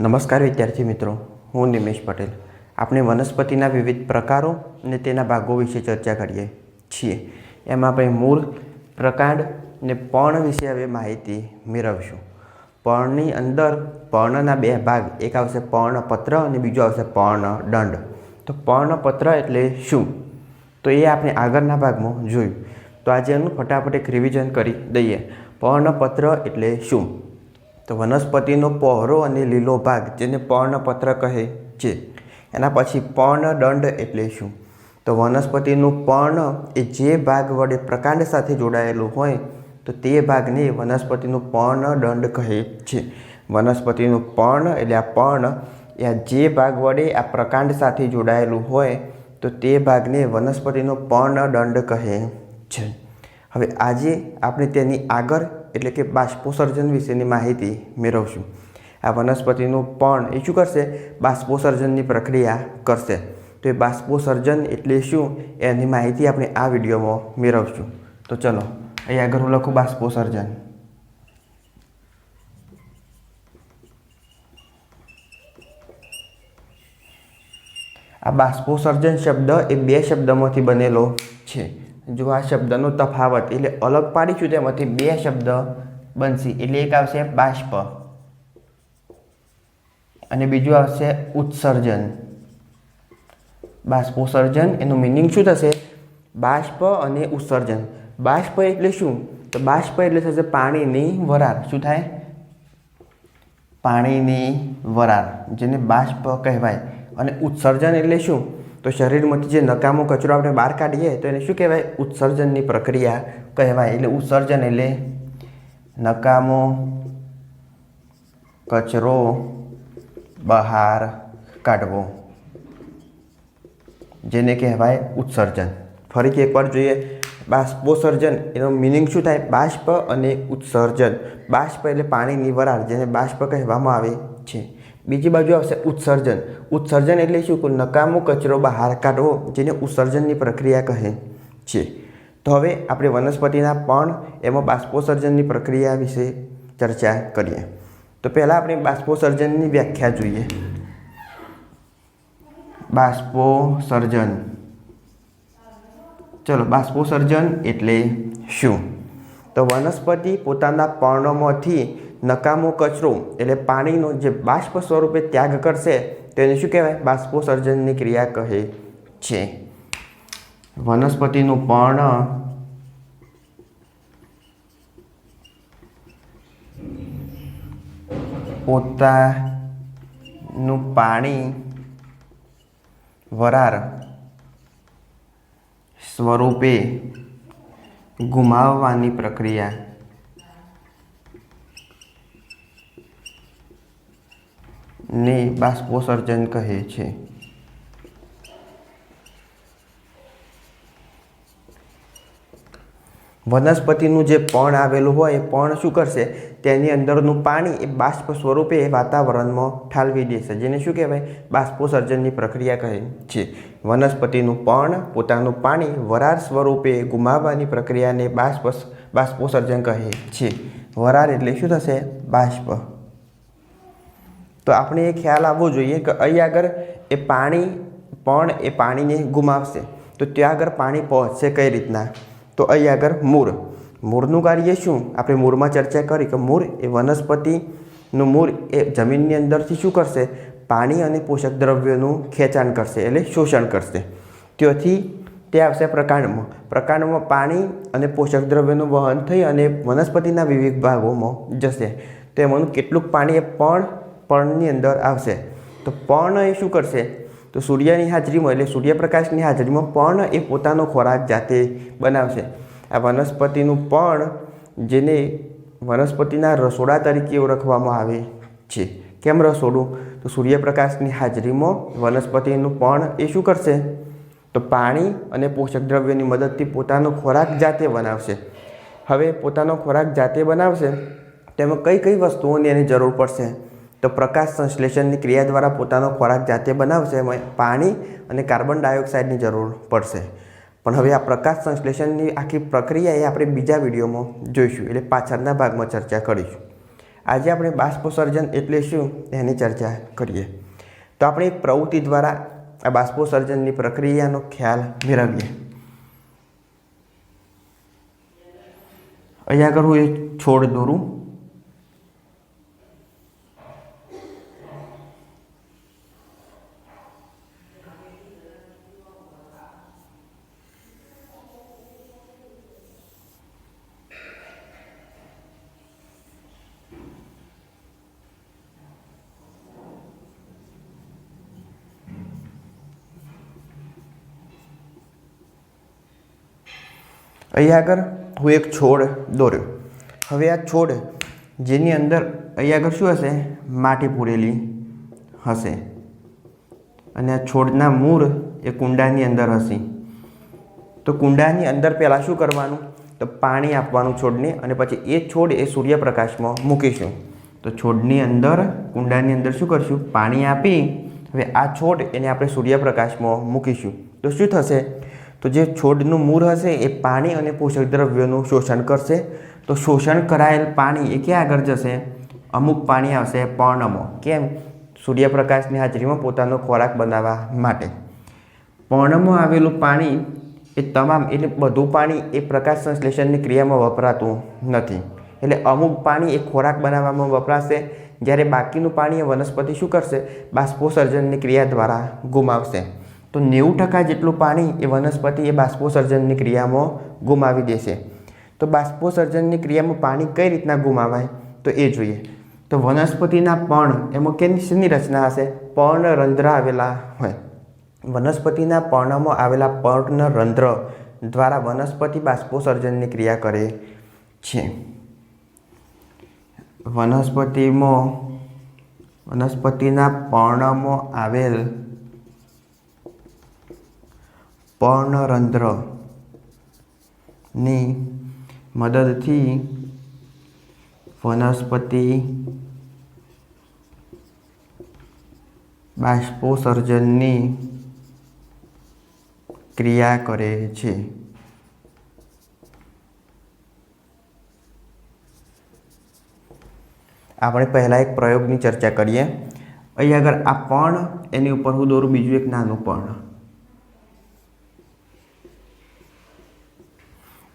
નમસ્કાર વિદ્યાર્થી મિત્રો, હું નિમેશ પટેલ. આપણે વનસ્પતિના વિવિધ પ્રકારો અને તેના ભાગો વિશે ચર્ચા કરીએ છીએ. એમાં આપણે મૂળ, પ્રકાંડ ને પર્ણ વિશે હવે માહિતી મેળવીશું. પર્ણની અંદર પર્ણના બે ભાગ, એક આવશે પર્ણપત્ર અને બીજો આવશે પર્ણદંડ. તો પર્ણપત્ર એટલે શું? તો એ આપણે આગળના ભાગમાં જોયું. તો આજે એનું ફટાફટ એક રિવિઝન કરી દઈએ. પર્ણપત્ર એટલે શું? તો વનસ્પતિનો પહોળો અને લીલો ભાગ જેને પર્ણપત્ર કહે છે. એના પછી પર્ણદંડ એટલે શું? તો વનસ્પતિનું પર્ણ એ જે ભાગ વડે પ્રકાંડ સાથે જોડાયેલું હોય, તો તે ભાગને વનસ્પતિનું પર્ણદંડ કહે છે. વનસ્પતિનું પર્ણ એટલે આ પર્ણ એ આ જે ભાગ વડે આ પ્રકાંડ સાથે જોડાયેલું હોય, તો તે ભાગને વનસ્પતિનો પર્ણદંડ કહે છે. હવે આજે આપણે તેની આગળ એટલે કે બાષ્પોસર્જન વિશેની માહિતી મેળવશું. આ વનસ્પતિનું પણ એ શું કરશે? બાષ્પોસર્જનની પ્રક્રિયા કરશે. તો એ બાષ્પોસર્જન એટલે શું? એની માહિતી આપણે આ વિડીયોમાં મેળવશું. તો ચલો અહીં આગળ હું લખું બાષ્પોસર્જન આ બાષ્પોસર્જન શબ્દ એ બે શબ્દમાંથી બનેલો છે. જો આ શબ્દનો તફાવત એટલે અલગ પાડીશું તેમાંથી બે શબ્દ બનશે. એટલે એક આવશે બાષ્પ અને બીજું આવશે ઉત્સર્જન. બાષ્પોસર્જન એનું મિનિંગ શું થશે? બાષ્પ અને ઉત્સર્જન. બાષ્પ એટલે શું? તો બાષ્પ એટલે થશે પાણીની વરાળ. શું થાય? પાણીની વરાળ, જેને બાષ્પ કહેવાય. અને ઉત્સર્જન એટલે શું? તો શરીરમાંથી જે નકામો કચરો આપણે બહાર કાઢીએ, તો એને શું કહેવાય? ઉત્સર્જનની પ્રક્રિયા કહેવાય. એટલે ઉત્સર્જન એટલે નકામો કચરો બહાર કાઢવો. જેને કહેવાય ઉત્સર્જન. ફરીથી એકવાર જોઈએ. બાષ્પોસર્જન એનો મિનિંગ શું થાય? બાષ્પ અને ઉત્સર્જન. બાષ્પ એટલે પાણીની વરાળ, જેને બાષ્પ કહેવામાં આવે છે. બીજી બાજુ આવશે ઉત્સર્જન. ઉત્સર્જન એટલે શું? કે નકામો કચરો બહાર કાઢવો, જેને ઉત્સર્જનની પ્રક્રિયા કહે છે. તો હવે આપણે વનસ્પતિના પણ એમાં બાષ્પોસર્જનની પ્રક્રિયા વિશે ચર્ચા કરીએ. તો પહેલાં આપણે બાષ્પોસર્જનની વ્યાખ્યા જોઈએ. બાષ્પોસર્જન ચલો બાષ્પોસર્જન એટલે શું? તો વનસ્પતિ પોતાના પર્ણમાંથી નકામો કચરો એટલે પાણીનો જે બાષ્પ સ્વરૂપે ત્યાગ કરશે તેને શું કહેવાય? બાષ્પોસર્જનની ક્રિયા કહે છે. વનસ્પતિનું પર્ણ પોતાનું પાણી વરાર સ્વરૂપે ગુમાવવાની પ્રક્રિયા ને બાષ્પોસર્જન કહે છે. વનસ્પતિનું જે પણ આવેલું હોય, એ પણ શું કરશે? તેની અંદરનું પાણી એ બાષ્પ સ્વરૂપે વાતાવરણમાં ઠાલવી દેશે. જેને શું કહેવાય? બાષ્પોસર્જનની પ્રક્રિયા કહે છે. વનસ્પતિનું પણ પોતાનું પાણી વરાળ સ્વરૂપે ગુમાવવાની પ્રક્રિયાને બાષ્પ બાષ્પોસર્જન કહે છે. વરાળ એટલે શું થશે? બાષ્પ. તો આપણે એ ખ્યાલ આવવો જોઈએ કે અહીં આગળ એ પાણી, પણ એ પાણીને ગુમાવશે. તો ત્યાં આગળ પાણી પહોંચશે કઈ રીતના? તો અહીં આગળ મૂળ મૂળનું કાર્ય શું? આપણે મૂળમાં ચર્ચા કરી કે મૂળ એ વનસ્પતિનું મૂળ એ જમીનની અંદરથી શું કરશે? પાણી અને પોષક દ્રવ્યોનું ખેંચાણ કરશે એટલે શોષણ કરશે. ત્યાંથી તે આવશે પ્રકાંડમાં. પ્રકાંડમાં પાણી અને પોષક દ્રવ્યોનું વહન થઈ અને વનસ્પતિના વિવિધ ભાગોમાં જશે. તેમાંનું કેટલુંક પાણી એ પણ પર્ણની અંદર આવશે. તો પર્ણ એ શું કરશે? તો સૂર્યની હાજરીમાં, એટલે સૂર્યપ્રકાશની હાજરીમાં પર્ણ એ પોતાનો ખોરાક જાતે બનાવશે. આ વનસ્પતિનું પર્ણ જેને વનસ્પતિના રસોડા તરીકે ઓળખવામાં આવે છે. કેમ રસોડું? તો સૂર્યપ્રકાશની હાજરીમાં વનસ્પતિનું પર્ણ એ શું કરશે? તો પાણી અને પોષક દ્રવ્યની મદદથી પોતાનો ખોરાક જાતે બનાવશે. હવે પોતાનો ખોરાક જાતે બનાવશે, તેમાં કઈ કઈ વસ્તુઓની એની જરૂર પડશે? તો પ્રકાશ સંશ્લેષણની ક્રિયા દ્વારા પોતાનો ખોરાક જાતે બનાવશે પાણી અને કાર્બન ડાયોક્સાઇડની જરૂર પડશે. પણ હવે આ પ્રકાશ સંશ્લેષણની આખી પ્રક્રિયા એ આપણે બીજા વિડીયોમાં જોઈશું, એટલે પાછળના ભાગમાં ચર્ચા કરીશું. આજે આપણે બાષ્પોસર્જન એટલે શું, એની ચર્ચા કરીએ. તો આપણે એક પ્રવૃત્તિ દ્વારા આ બાષ્પોસર્જનની પ્રક્રિયાનો ખ્યાલ મેળવીએ. અહીંયા આગળ હું એક છોડ દોરું. અહીંયા આગળ હું એક છોડ દોર્યો. હવે આ છોડ જેની અંદર અહીંયા આગળ શું હશે? માટી પૂરેલી હશે. અને આ છોડના મૂળ એ કુંડાની અંદર હશે. તો કુંડાની અંદર પહેલાં શું કરવાનું? તો પાણી આપવાનું છોડને અને પછી એ છોડ એ સૂર્યપ્રકાશમાં મૂકીશું. તો છોડની અંદર, કુંડાની અંદર શું કરશું? પાણી આપી, હવે આ છોડ એને આપણે સૂર્યપ્રકાશમાં મૂકીશું. તો શું થશે? તો જે છોડનું મૂળ હશે એ પાણી અને પોષક દ્રવ્યોનું શોષણ કરશે. તો શોષણ કરાયેલ પાણી એ ક્યાં આગળ જશે? અમુક પાણી આવશે પર્ણમો. કેમ? સૂર્યપ્રકાશની હાજરીમાં પોતાનો ખોરાક બનાવવા માટે. પર્ણમાં આવેલું પાણી એ તમામ એટલે બધું પાણી એ પ્રકાશ સંશ્લેષણની ક્રિયામાં વપરાતું નથી. એટલે અમુક પાણી એ ખોરાક બનાવવામાં વપરાશે, જ્યારે બાકીનું પાણી એ વનસ્પતિ શું કરશે? બાષ્પોસર્જનની ક્રિયા દ્વારા ગુમાવશે. તો નેવું ટકા જેટલું પાણી એ વનસ્પતિ એ બાષ્પોસર્જનની ક્રિયામાં ગુમાવી દેશે. તો બાષ્પોસર્જનની ક્રિયામાં પાણી કઈ રીતના ગુમાવાય? તો એ જોઈએ. તો વનસ્પતિના પર્ણ એમાં કેની રચના હશે? પર્ણ રંધ્ર આવેલા હોય. વનસ્પતિના પર્ણમાં આવેલા પર્ણ રંધ્ર દ્વારા વનસ્પતિ બાષ્પોસર્જનની ક્રિયા કરે છે. વનસ્પતિમાં, વનસ્પતિના પર્ણમાં આવેલ પર્ણરંધ્રની મદદથી વનસ્પતિ બાષ્પોસર્જનની ક્રિયા કરે છે. આપણે પહેલાં એક પ્રયોગની ચર્ચા કરીએ. અહીં આગળ આ પણ એની ઉપર હું દોરું, બીજું એક નાનું પર્ણ.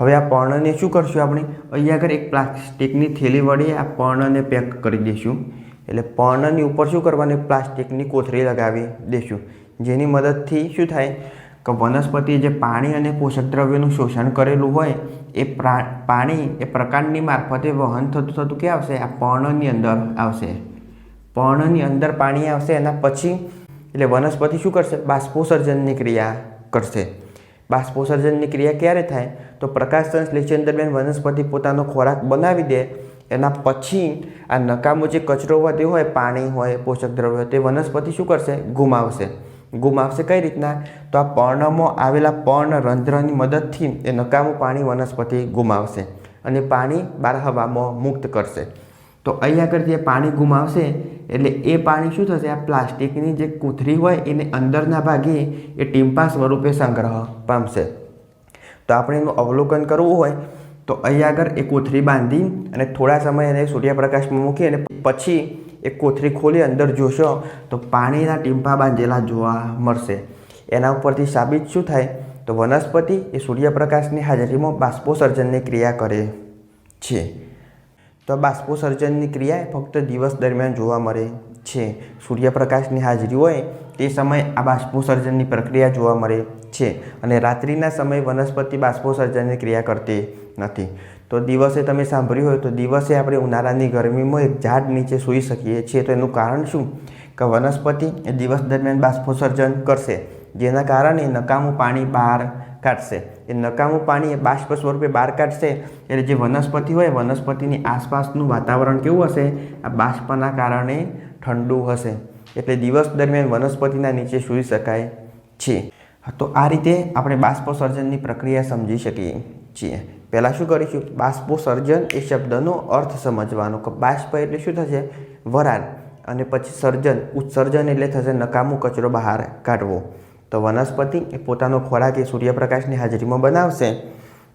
હવે આ પર્ણને શું કરશું આપણે? અહીંયા આગળ એક પ્લાસ્ટિકની થેલી વડે આ પર્ણને પેક કરી દઈશું એટલે પર્ણની ઉપર શું કરવાનું? પ્લાસ્ટિકની કોથળી લગાવી દઈશું જેની મદદથી શું થાય કે વનસ્પતિ જે પાણી અને પોષક દ્રવ્યોનું શોષણ કરેલું હોય, એ પાણી એ પ્રકાંડની મારફતે વહન થતું થતું ક્યાં આવશે? આ પર્ણની અંદર આવશે. પર્ણની અંદર પાણી આવશે એના પછી એટલે વનસ્પતિ શું કરશે? બાષ્પોસર્જનની ક્રિયા કરશે. બાષ્પોસર્જનની ક્રિયા ક્યારે થાય? તો પ્રકાશ સંશ્લેષણ દરમિયાન વનસ્પતિ પોતાનો ખોરાક બનાવી દે. એના પછી આ નકામો જે કચરો વધ્યો હોય, પાણી હોય, પોષક દ્રવ્યો તે વનસ્પતિ શું કરશે? ગુમાવશે. ગુમાવશે કઈ રીતના? તો આ પર્ણમાં આવેલા પર્ણ રંધ્રની મદદથી એ નકામું પાણી વનસ્પતિ ગુમાવશે અને પાણી બહાર હવામાં મુક્ત કરશે. તો અહીં આગળ જે પાણી ગુમાવશે એટલે એ પાણી શું થશે? આ પ્લાસ્ટિકની જે કૂથરી હોય એને અંદરના ભાગે એ ટીમ્પા સ્વરૂપે સંગ્રહ પામશે. તો આપણે એનું અવલોકન કરવું હોય તો અહીં આગળ એ કોથરી બાંધી અને થોડા સમય એને સૂર્યપ્રકાશમાં મૂકી અને પછી એ કોથળી ખોલી અંદર જોશો તો પાણીના ટીમ્પા બાંધેલા જોવા મળશે. એના ઉપરથી સાબિત શું થાય? તો વનસ્પતિ એ સૂર્યપ્રકાશની હાજરીમાં બાષ્પોસર્જનની ક્રિયા કરે છે. તો બાષ્પોસર્જનની ક્રિયા ફક્ત દિવસ દરમિયાન જોવા મળે છે. સૂર્યપ્રકાશની હાજરી હોય તે સમયે આ બાષ્પોસર્જનની પ્રક્રિયા જોવા મળે છે અને રાત્રિના સમયે વનસ્પતિ બાષ્પોસર્જનની ક્રિયા કરતી નથી. તો દિવસે તમે સાંભળ્યું હોય તો દિવસે આપણે ઉનાળાની ગરમીમાં એક ઝાડ નીચે સૂઈ શકીએ છીએ. તો એનું કારણ શું? કે વનસ્પતિ એ દિવસ દરમિયાન બાષ્પોસર્જન કરશે, જેના કારણે નકામું પાણી બહાર કાઢશે. એ નકામું પાણી એ બાષ્પ સ્વરૂપે બહાર કાઢશે. એટલે જે વનસ્પતિ હોય, વનસ્પતિની આસપાસનું વાતાવરણ કેવું હશે? આ બાષ્પના કારણે ઠંડુ હશે. એટલે દિવસ દરમિયાન વનસ્પતિના નીચે સૂઈ શકાય છે. તો આ રીતે આપણે બાષ્પસર્જનની પ્રક્રિયા સમજી શકીએ છીએ. પહેલાં શું કરીશું? બાષ્પોસર્જન એ શબ્દનો અર્થ સમજવાનો કે બાષ્પ એટલે શું થશે? વરાળ. અને પછી સર્જન. ઉત્સર્જન એટલે થશે નકામું કચરો બહાર કાઢવો. તો વનસ્પતિ એ પોતાનો ખોરાક એ સૂર્યપ્રકાશની હાજરીમાં બનાવશે.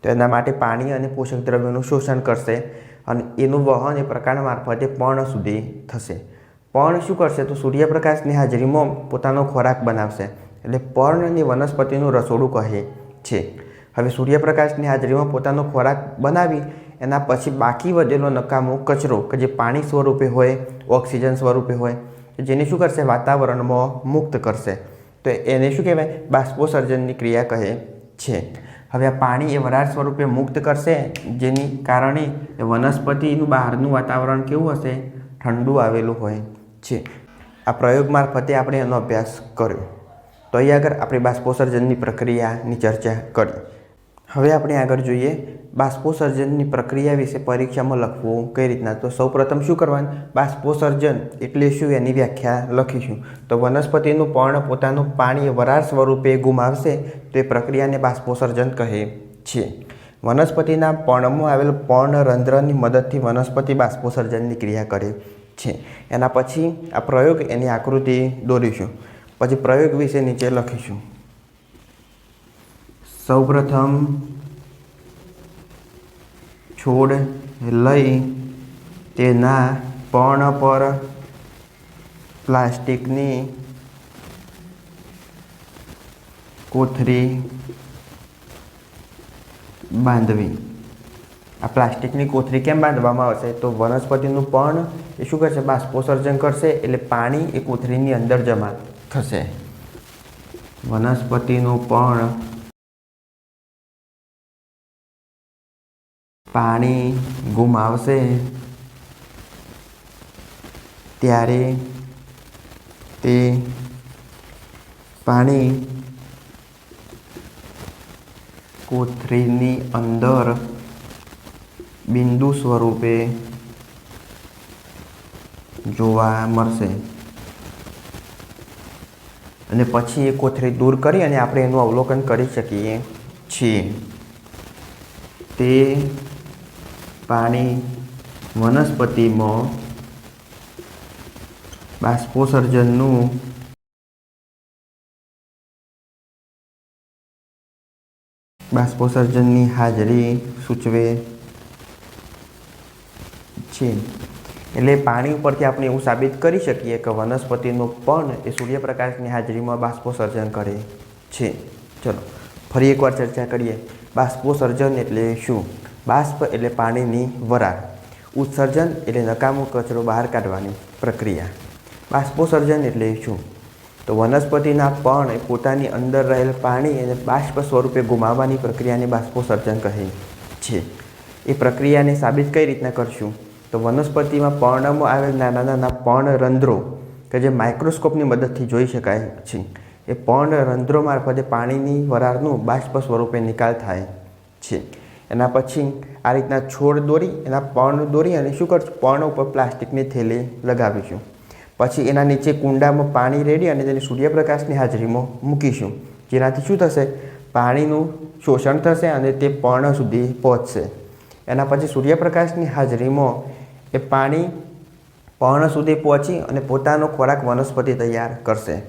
તો એના માટે પાણી અને પોષક દ્રવ્યોનું શોષણ કરશે અને એનું વહન એ પ્રકાંડ મારફતે પર્ણ સુધી થશે. પર્ણ શું કરશે? તો સૂર્યપ્રકાશની હાજરીમાં પોતાનો ખોરાક બનાવશે. એટલે પર્ણની વનસ્પતિનું રસોડું કહે છે. હવે સૂર્યપ્રકાશની હાજરીમાં પોતાનો ખોરાક બનાવી, એના પછી બાકી વધેલો નકામો કચરો કે જે પાણી સ્વરૂપે હોય, ઓક્સિજન સ્વરૂપે હોય જેને શું કરશે? વાતાવરણમાં મુક્ત કરશે. તો એને શું કહેવાય? બાષ્પોસર્જનની ક્રિયા કહે છે. હવે આ પાણી એ વરાળ સ્વરૂપે મુક્ત કરશે, જેની કારણે વનસ્પતિનું બહારનું વાતાવરણ કેવું હશે? ઠંડુ આવેલું હોય છે. આ પ્રયોગ મારફતે આપણે એનો અભ્યાસ કર્યો. તો અહીં આગળ આપણે બાષ્પોસર્જનની પ્રક્રિયાની ચર્ચા કરી. હવે આપણે આગળ જોઈએ બાષ્પોસર્જનની પ્રક્રિયા વિશે પરીક્ષામાં લખવું કઈ રીતના? તો સૌપ્રથમ શું કરવાનું? બાષ્પોસર્જન એટલે શું એની વ્યાખ્યા લખીશું. તો વનસ્પતિનું પર્ણ પોતાનું પાણી વરાળ સ્વરૂપે ગુમાવશે, તો એ પ્રક્રિયાને બાષ્પોસર્જન કહે છે. વનસ્પતિના પર્ણમાં આવેલ પર્ણરંધ્રની મદદથી વનસ્પતિ બાષ્પોસર્જનની ક્રિયા કરે છે. એના પછી આ પ્રયોગ એની આકૃતિ દોરીશું. પછી પ્રયોગ વિશે નીચે લખીશું. સૌપ્રથમ છોડ લઈ તેના પણ પર પ્લાસ્ટિકની કોથળી બાંધવી. આ પ્લાસ્ટિકની કોથળી કેમ બાંધવામાં આવશે? તો વનસ્પતિનું પણ એ શું કરશે? બાષ્પોસર્જન કરશે એટલે પાણી એ કોથળીની અંદર જમા થશે. વનસ્પતિનું પર્ણ પાણી ગુમાવશે. ત્યારે તે પાણી કોથળીની અંદર બિંદુ સ્વરૂપે જોવા મળશે. અને પછી એ કોથળી દૂર કરી અને આપણે એનું અવલોકન કરી શકીએ છીએ. તે પાણી વનસ્પતિમાં બાષ્પોસર્જનનું બાષ્પોસર્જનની હાજરી સૂચવે છે. એટલે પાણી ઉપરથી આપણે એવું સાબિત કરી શકીએ કે વનસ્પતિનું પણ એ સૂર્યપ્રકાશની હાજરીમાં બાષ્પોસર્જન કરે છે. ચલો, ફરી એકવાર ચર્ચા કરીએ. બાષ્પોસર્જન એટલે શું? બાષ્પ એટલે પાણીની વરાળ. ઉત્સર્જન એટલે નકામો કચરો બહાર કાઢવાની પ્રક્રિયા. બાષ્પોસર્જન એટલે શું? તો વનસ્પતિના પણ એ પોતાની અંદર રહેલ પાણી એને બાષ્પ સ્વરૂપે ગુમાવવાની પ્રક્રિયાને બાષ્પોસર્જન કહે છે. એ પ્રક્રિયાને સાબિત કઈ રીતના કરશું? તો વનસ્પતિમાં પર્ણમાં આવેલ નાના નાના પર્ણ રંધ્રો કે જે માઇક્રોસ્કોપની મદદથી જોઈ શકાય છે. એ પર્ણરંધ્રો મારફતે પાણીની વરાળનું બાષ્પ સ્વરૂપે નિકાલ થાય છે. એના પછી આ રીતના છોડ દોરી, એના પર્ણ દોરી અને શું કરશું? પર્ણ ઉપર પ્લાસ્ટિકની થેલી લગાવીશું. પછી એના નીચે કુંડામાં પાણી રેડી અને તેને સૂર્યપ્રકાશની હાજરીમાં મૂકીશું. જેનાથી શું થશે? પાણીનું શોષણ થશે અને તે પર્ણ સુધી પહોંચશે. એના પછી સૂર્યપ્રકાશની હાજરીમાં એ પાણી પર્ણ સુધી પહોંચી અને પોતાનો ખોરાક વનસ્પતિ તૈયાર કરશે.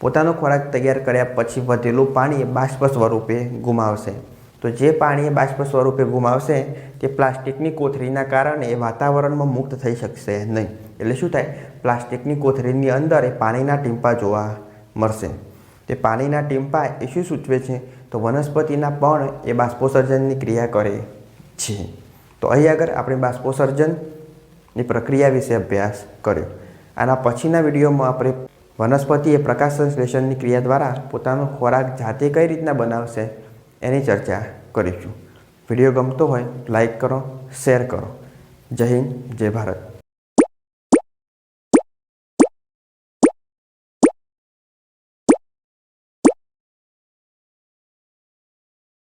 પોતાનો ખોરાક તૈયાર કર્યા પછી વધેલું પાણી એ બાષ્પ સ્વરૂપે ગુમાવશે. તો જે પાણી બાષ્પ સ્વરૂપે ગુમાવશે તે પ્લાસ્ટિકની કોથળીના કારણે એ વાતાવરણમાં મુક્ત થઈ શકશે નહીં. એટલે શું થાય? પ્લાસ્ટિકની કોથળીની અંદર એ પાણીના ટીમ્પા જોવા મળશે. તે પાણીના ટીમ્પા એ શું સૂચવે છે? તો વનસ્પતિના પણ એ બાષ્પોસર્જનની ક્રિયા કરે છે. તો અહીં આગળ આપણે બાષ્પોસર્જનની પ્રક્રિયા વિશે અભ્યાસ કર્યો. આના પછીના વિડીયોમાં આપણે વનસ્પતિ એ પ્રકાશ સંશ્લેષણની ક્રિયા દ્વારા પોતાનો ખોરાક જાતે કઈ રીતના બનાવશે એની ચર્ચા કરીશું. વીડિયો ગમતો હોય લાઈક કરો શેર કરો. જય હિન્દ જય ભારત.